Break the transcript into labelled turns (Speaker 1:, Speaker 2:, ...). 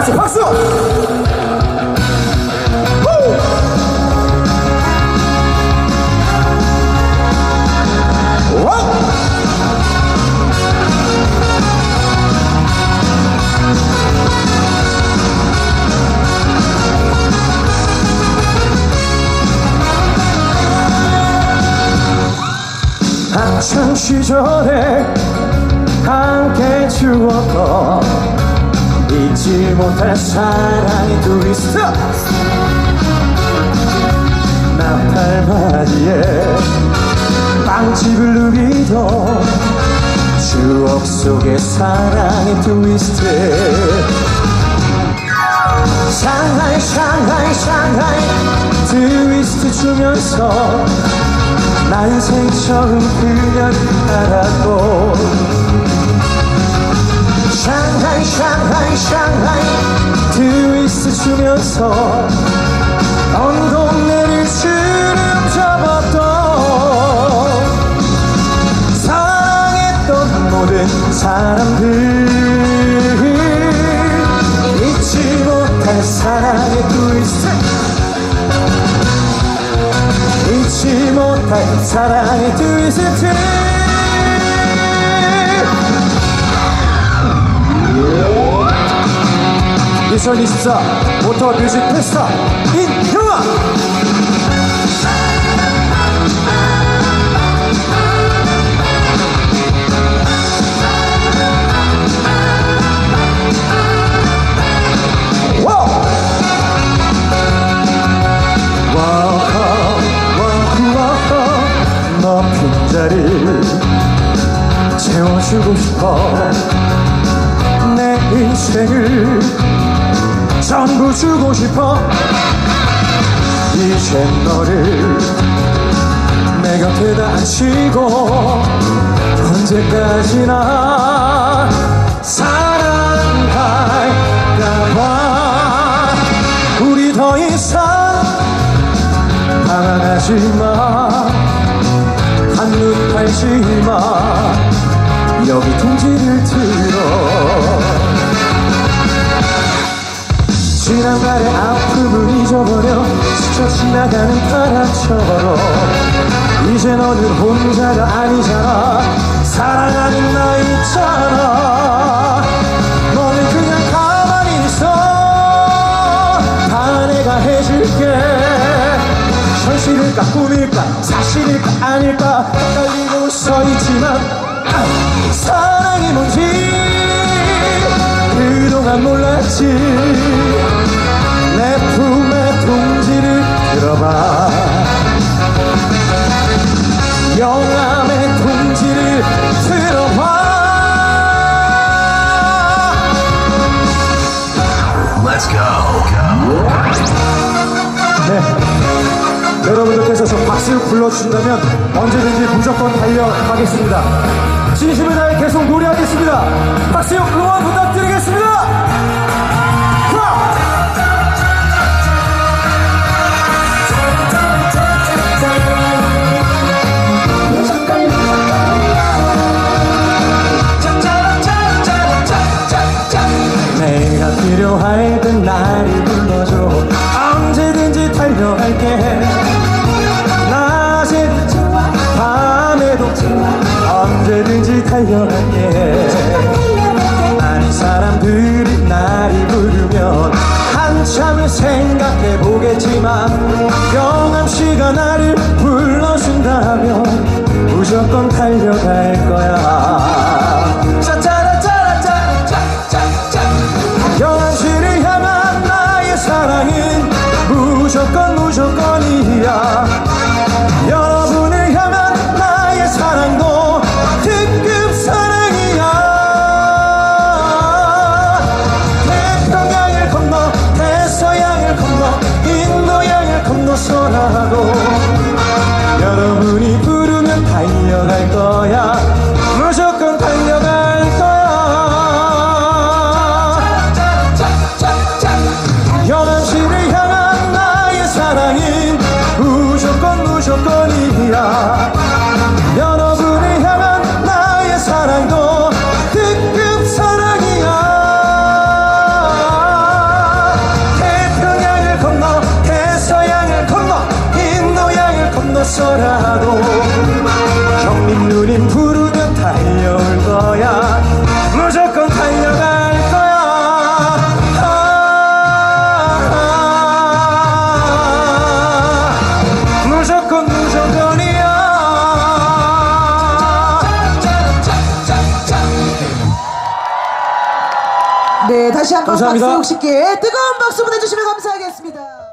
Speaker 1: 같이 박수! 학창 시절에 함께 추었던 잊지 못할 사랑의 트위스트 나팔바디에 빵집을 누비던 추억 속의 사랑의 트위스트 샹하이 샹하이 샹하이 트위스트 추면서 난생 처음 그녀를 알았고 샹하이 샹하이 샹하이. 트위스트 추면서 온 동네를 주름 잡았던 사랑했던 모든 사람들. 잊지 못할 사랑의 트위스트 잊지 못할 사랑의 트위스트 2024 모터 뮤직 페스타 너 빈자리를 채워주고 싶어. 내 인생을 전부 주고 싶어. 이젠 너를 내 곁에다 앉히고 언제까지나 사랑할까봐. 우리 더 이상 방황하지 마. 한눈 팔지 마. 여기 통지를 들어 지나가는 바람처럼. 이제 너는 혼자가 아니잖아. 사랑하는 나 있잖아. 너는 그냥 가만히 있어. 다 내가 해줄게. 현실일까 꿈일까 사실일까 아닐까. 헷갈리고 서 있지만 아, 사랑이 뭔지 그동안 몰랐지. 내 동지를 들어봐 영암의 동지를 들어봐
Speaker 2: Let's go.
Speaker 1: 네. 여러분들께서 저 박수 불러주신다면 언제든지 무조건 달려가겠습니다. 진심을 다해 계속 노래하겠습니다. 박수 응원 부탁드리겠습니다. 영암씨가 나를 불러준다면 무조건 달려갈 거야
Speaker 3: 다시 한번
Speaker 1: 감사합니다.
Speaker 3: 박수욱 씨께 뜨거운 박수 보내주시면 감사하겠습니다.